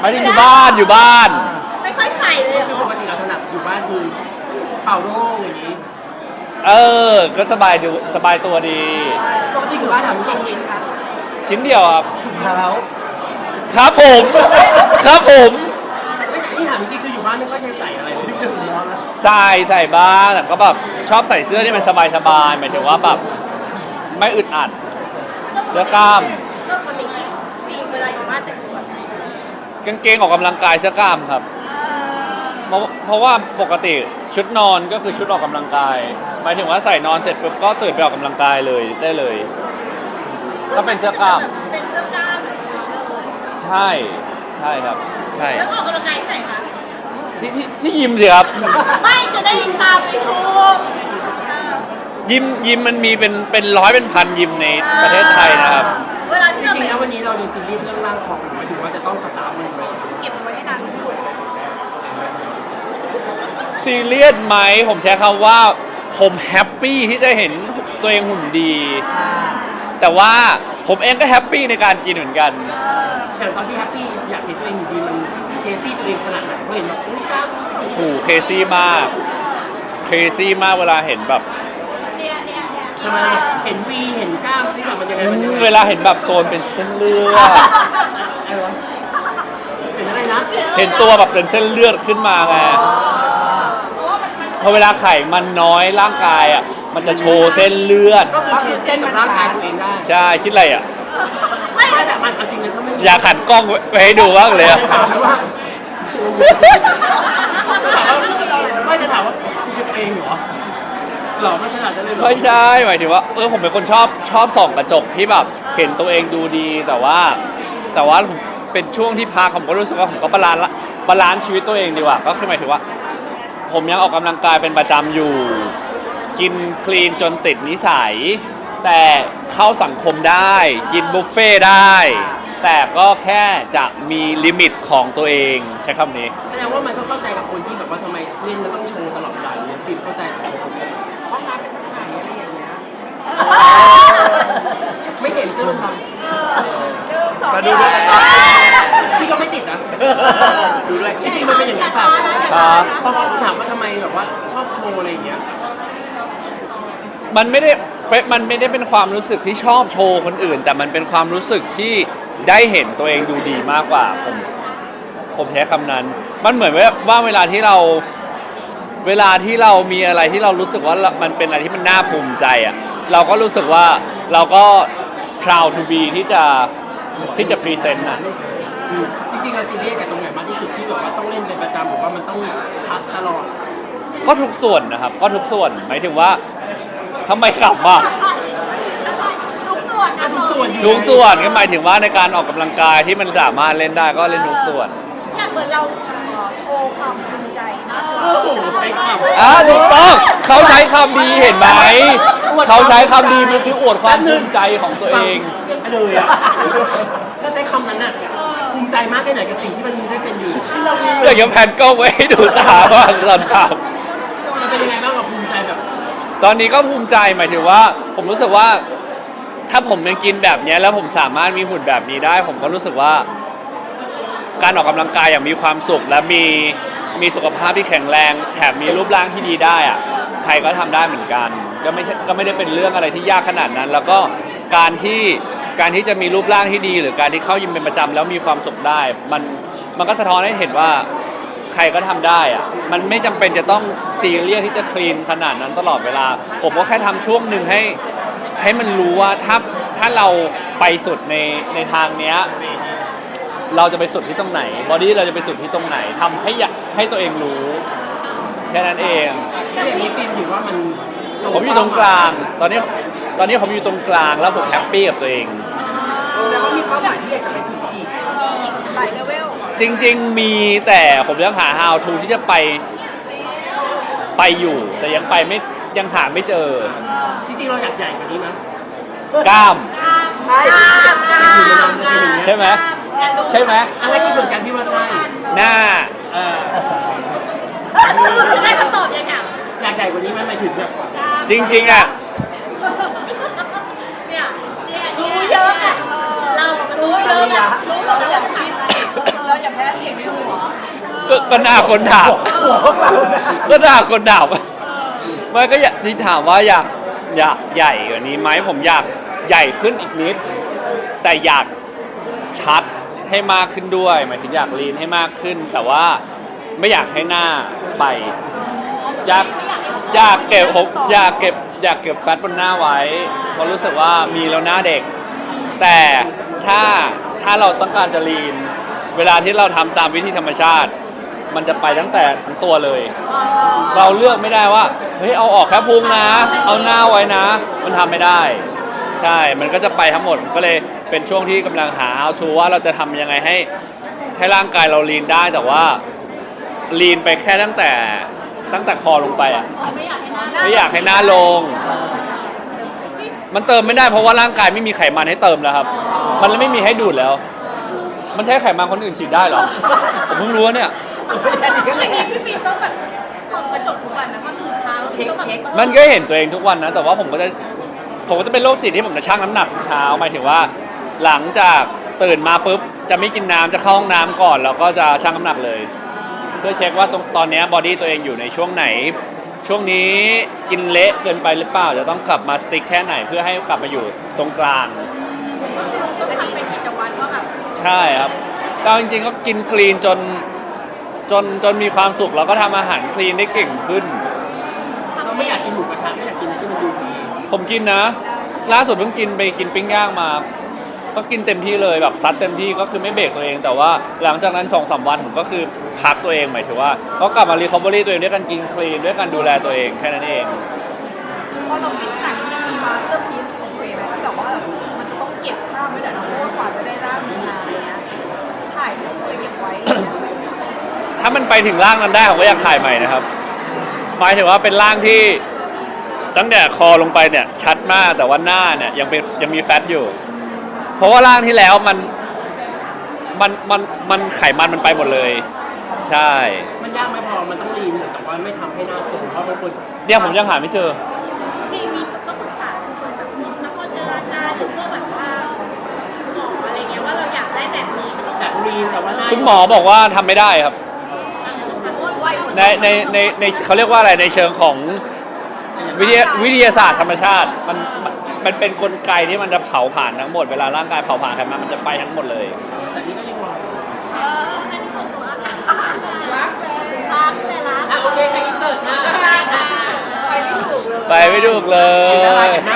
หมายถึงอยู่บ้านอยู่บ้าน ไม่ค่อยใส่เลยเหรคืออปกติเราถนัดอยู่บ้านคือเป่าโล่งอย่างนี้เออ ก็สบายดูสบายตัวดี ปกติอยู่บ้านทำกี่ชิ้นคะชิ้นเดียวครับ ถุงเท้าครับผม ครับผมไม่ที่ถามจริงๆคืออยู่บ้านไม่ค่อยจะใส่อะไรเลยคือถุงเท้านะใส่ใส่บ้างแต่ก็แบบชอบใส่เสื้อที่มันสบายสบายๆหมายถึงว่าแบบไม่อึดอัด เสื้อกล้าม เรื่องปกติฟิล์มเวลาอยู่บ้านแต่งตัวไหน กางเกงออกกำลังกายเสื้อกล้ามครับ เพราะเพราะว่าปกติชุดนอนก็คือชุดออกกำลังกาย หมายถึงว่าใส่นอนเสร็จปุ๊บก็ตื่นไปออกกำลังกายเลยได้เลย ก็เป็นเสื้อกล้าม เป็นเสื้อกล้ามแบบนี้เลยใช่ใช่ครับ ใช่แล้วออกกำลังกายที่ไหนคะ ที่ที่ที่ยิมสิครับ ไม่จะได้ตามไปถูกเออยิมยิมมันมีเป็นเป็นร้อยเป็นพันยิมในประเทศไทยนะครับ เวลาจที่เราริงไปๆแล้ววันนี้เราดูซีรีส์เรื่องร่างของหมาย ถึงว่าจะต้องสตาร์ทมันเลยเก็บไว้ให้นานที่สุดซีเรียสไหมผมใช้คำว่า ผมแฮปปี้ที่จะเห็นตัวเองหุ่นดี แต่ว่าผมเองก็แฮปปี้ในการกินเหมือนกันอย่างตอนที่แฮปปี้อยากเห็นตัวเองอยู่ดีมันเคซี่ตัวเองขนาดไหนเพราะเห็นแบบอุ้ยกล้ามโอ้โหเคซี่มากเคซี่มากเวลาเห็นแบบทำไมเห็นวีเห็นกล้ามซิแบบมันยังไงมันยังไงเวลาเห็นแบบโตนเป็นเส้นเลือด อะไรวะเห็นอะไรนะ เห็นตัวแบบเป็นเส้นเลือดขึ้นมาไงพอเวลาไข่มันน้อยร่างกายอะมันจะโชว์เส้นเลือด ก็คือเคซี่กับร่างกายตัวเองได้ใช่คิดอะไรอะ ไม่แต่มันเอาจริงนะถ้าไม่มีอยากหันกล้องไปให้ดูบ้างเลยอะถามว่าไม่จะถามว่าคือตัวเองเหรอหรอไม่ขนาดนั้นเลยเหรอไม่ใช่หมายถึงว่าเออผมเป็นคนชอบชอบส่องกระจกที่แบบเห็นตัวเองดูดีแต่ว่า แต่ว่าผม เป็นช่วงที่พักผมก็รู้สึกว่าผมก็บาลานซ์ละบาลานซ์ชีวิตตัวเองดีกว่าก็คือหมายถึงว่า ผมยังออกกำลังกายเป็นประจำอยู่ กินคลีนจนติดนิสัย แต่เข้าสังคมได้ กินบุฟเฟ่ต์ได้ แต่ก็แค่จะมีลิมิตของตัวเองใช้คำนี้ แสดงว่ามันก็เข้าใจกับคนที่แบบว่าทำไมเล่นแล้วต้องโชว์ตลอดเวลาอย่างเงี้ยฟิล์มเข้าใจกับคนห้องน้ำเป็นทางไหนอะไรอย่างเงี้ยไม่เห็นซึ่งมันทหนึ่งสองมาดูด้วยกันครับำพี่ก็ไม่ติ ดนะดูด้วยจริงๆมันเป็นอย่างนั้นเปล่าครับ เพราะว่าถามว่าทำไมแบบว่าชอบโชว์อะไรอย่างเงี้ย มันไม่ได้เป็นมันไม่ได้เป็นความรู้สึกที่ชอบโชว์คนอื่น แต่มันเป็นความรู้สึกที่ได้เห็นตัวเองดูดีมากกว่าผมผมใช้คำนั้น มันเหมือนว่าว่าเวลาที่เราเวลาที่เรามีอะไรที่เรารู้สึกว่ามันเป็นอะไรที่มันน่าภูมิใจอะเราก็รู้สึกว่าเราก็ proud to be ที่จะที่จะ present อะอืมจ ริงๆเราซีเรียสกับตรงไหนมากที่สุดที่แบบว่าต้องเล่นเป็นประจำหรือว่ามันต้องชัดตลอดก็ทุกส่วนนะครับ ก็ทุกส่วนหมายถึงว่าทำไมขำอะทุกส่วนนะทุกส่วนอยู่ทุกส่วนก็หมายถึงว่าในการออกกำลังกายที่มันสามารถเล่นได้ก็เล่นทุกส่วนอย่างเหมือนเราโชว์ความภูมิใจมากกว่าโอ้โหใช้คำอ่าถูกต้องเขาใช้คำดีเห็นไหมเขาใช้คำดีมันคืออวดความภูมิใจของตัวเอง ฟัเลยอะ ถ้าใช้คำนั้นน่ะ ภูมิใจมากแค่ไหนกับสิ่งที่มันได้เป็นอยู่อยากจะแพนกล้องไว้ให้ดูตาว่าเราทมันเป็นยังไงบ้างกับภูมิใจแบบำตอนนี้ก็ภูมิใจหมายถึงว่า ผมรู้สึกว่า ถ้าผมยังกินแบบเนี้ยแล้วผมสามารถมีหุ่นแบบนี้ได้ ผมก็รู้สึกว่า การออกกำลังกายอย่างมีความสุข และมีมีสุขภาพที่แข็งแรง แถมมีรูปร่างที่ดีได้อะใครก็ทำได้เหมือนกัน ก็ไม่ใช่ก็ไม่ได้เป็นเรื่องอะไรที่ยากขนาดนั้น แล้วก็การที่ การที่จะมีรูปร่างที่ดี หรือการที่เข้ายิมเป็นประจำแล้วมีความสุขได้ มันมันก็สะท้อนให้เห็นว่าใครก็ทำได้อะมันไม่จำเป็นจะต้องซีเรียสที่จะคลีนขนาดนั้นตลอดเวลา ผมก็แค่ทำช่วงหนึ่งให้ให้มันรู้ว่าถ้าถ้าเราไปสุดในในทางเนี้ย เราจะไปสุดที่ตรงไหน บอดี้เราจะไปสุดที่ตรงไหนทำให้อยากให้ตัวเองรู้แค่นั้นเองถ้าอย่างนี้ฟิล์มถือว่ามันผมอยู่ตรงกลาง ตอนนี้ ตอนนี้ผมอยู่ตรงกลางแล้วผมแฮปปี้กับตัวเอง แล้วก็มีเป้าหมายที่อยากจะไปถึงอีกหลายเลเวลจริง ๆ มีแต่ผมยังหา how to ที่จะไปไปอยู่ แต่ยังไปไม่ยังหาไม่เจอ จริงๆเราอยากใหญ่กว่านี้นะกล้าม ใช่กล้ามกล้ามกล้ามใช่ไหมใช่ไหมอะไรคิดเหมือนกันพี่ว่าใช่หน้า เออได้คำตอบยังไงอยากใหญ่กว่านี้ไหมหมายถึงแบบ จริง ๆอะ เรู้เยอะอะเรามันรู้เยอะอะรู้หมดเราอย่าแพ้เสียงในหัวก็ก็หน้าคนถามก็หน้าคนถามไม่ก็อยากที่ถามว่าอยากอยากใหญ่กว่านี้ไหมผมอยากใหญ่ขึ้นอีกนิด แต่อยากชัดให้มากขึ้นด้วยหมายถึงอยากลีนให้มากขึ้น แต่ว่าไม่อยากให้หน้าไป อยากอยากเก็บผมอยากเก็บอยากเก็บแฟตบนหน้าไว้เพราะรู้สึกว่ามีแล้วหน้าเด็ก แต่ถ้า ถ้าเราต้องการจะลีน เวลาที่เราทำตามวิธีธรรมชาติ มันจะไปตั้งแต่ทั้งตัวเลย เราเลือกไม่ได้ว่าเฮ้ยเอาออกแค่พุงนะ เอาหน้าไว้นะ มันทำไม่ได้ ใช่ มันก็จะไปทั้งหมดก็เลยเป็นช่วงที่กำลังหาเอาชูว่าเราจะทำยังไงให้ให้ร่างกายเราลีนได้แต่ว่าลีนไปแค่ตั้งแต่ตั้งแต่คอลงไปอะไม่อยากให้หน้าลง มันเติมไม่ได้เพราะว่าร่างกายไม่มีไขมันให้เติมแล้วครับ มันเลยไม่มีให้ดูดแล้ว มันใช้ไขมันคนอื่นฉีดได้เหรอ ผมเพิ่งรู้เนี่ยแต่อย่างนี้พี่ฟิล์มต้องแบบส่องกระจกทุกวันนะเพราะตื่นเช้าต้องแบบมันก็เห็นตัวเองทุกวันนะ แต่ว่าผมก็จะผมก็จะเป็นโรคจิตที่ผมจะชั่งน้ำหนักทุกเช้าหมายถึงว่า หลังจากตื่นมาปุ๊บจะไม่กินน้ำจะเข้าห้องน้ำก่อน แล้วก็จะชั่งน้ำหนักเลย เพื่อเช็คว่าตรงตอนเนี้บอดี้ตัวเองอยู่ในช่วงไหน ช่วงนี้กินเละเกินไปหรือเปล่าจะต้องกลับมาสติ๊กแค่ไหนเพื่อให้กลับมาอยู่ตรงกลางอันนี้เป็นกิจวัตรว่าแบบใช่ครับก็จริงๆก็กินคลีนจนจนจนมีความสุขแล้วก็ทำอาหารคลีนได้เก่งขึ้น เราไม่อยากกินหมูกระทะไม่อยากกินอะไรที่มันดูดีผมกินนะ ล่าสุดเพิ่งกินไปกินปิ้งย่างมา ก็กินเต็มที่เลยแบบซัดเต็มที่ก็คือไม่เบรกตัวเอง แต่ว่าหลังจากนั้นสองสามวันผมก็คือพักตัวเองหมายถึงว่าก็กลับมารีคอเวอรี่ตัวเองด้วยการกินคลีนด้วยการดูแลตัวเองแค่นั้นเองพอเราคิดขนาดนี้มันมีมาสเตอร์พีซของตัวเองไหมที่แบบว่ามันจะต้องเก็บภาพไว้เดี๋ยวนะเพราะว่ากว่าจะได้ร่างนี้มาอะไรเงี้ยถ่ายรูปไปเก็บไว้อะไรเงี้ยถ้ามันไปถึงร่างนั้นได้ผมก็อยากถ่ายใหม่นะครับ หมายถึงว่าเป็นร่างที่ตั้งแต่คอลงไปเนี่ยชัดมากแต่ว่าหน้าเนี่ยยังเป็นยังมีแฟตอยู่ เพราะว่าร่างที่แล้วมันมันมันมันไขมันมันไปหมดเลย ใช่ มันยากไหมพอมันต้องลีนแต่ว่าไม่ทำให้หน้าสูงเพราะบางคนเนี่ยผมยังหาไม่เจอ มีมีก็ปรึกษาคนแบบพวกนักโภชนาการหรือพวกแบบว่าหมออะไรเงี้ยว่าเราอยากได้แบบนี้มันต้องแบบลีนแต่ว่าหน้าคุณหมอบอกว่าทำไม่ได้ครับอ้วนไวหมดในในในในเขาเรียกว่าอะไรในเชิงของวิทยาวิทยาศาสตร์ธรรมชาติมันมัน มันเป็นกลไกที่มันจะเผาผ่านทั้งหมดเวลาร่างกายเผาผ่านไขมันมันจะไปทั้งหมดเลย แต่นี่ก็ยังรอเอออันนี้ส่วนตัวรักเลยรักเลยรักอะโอเคใครอินเสิร์ตหน้าไปไม่ถูกเลย ไปไม่ถูกเลเห็นอะไรยแต่หน้าไม่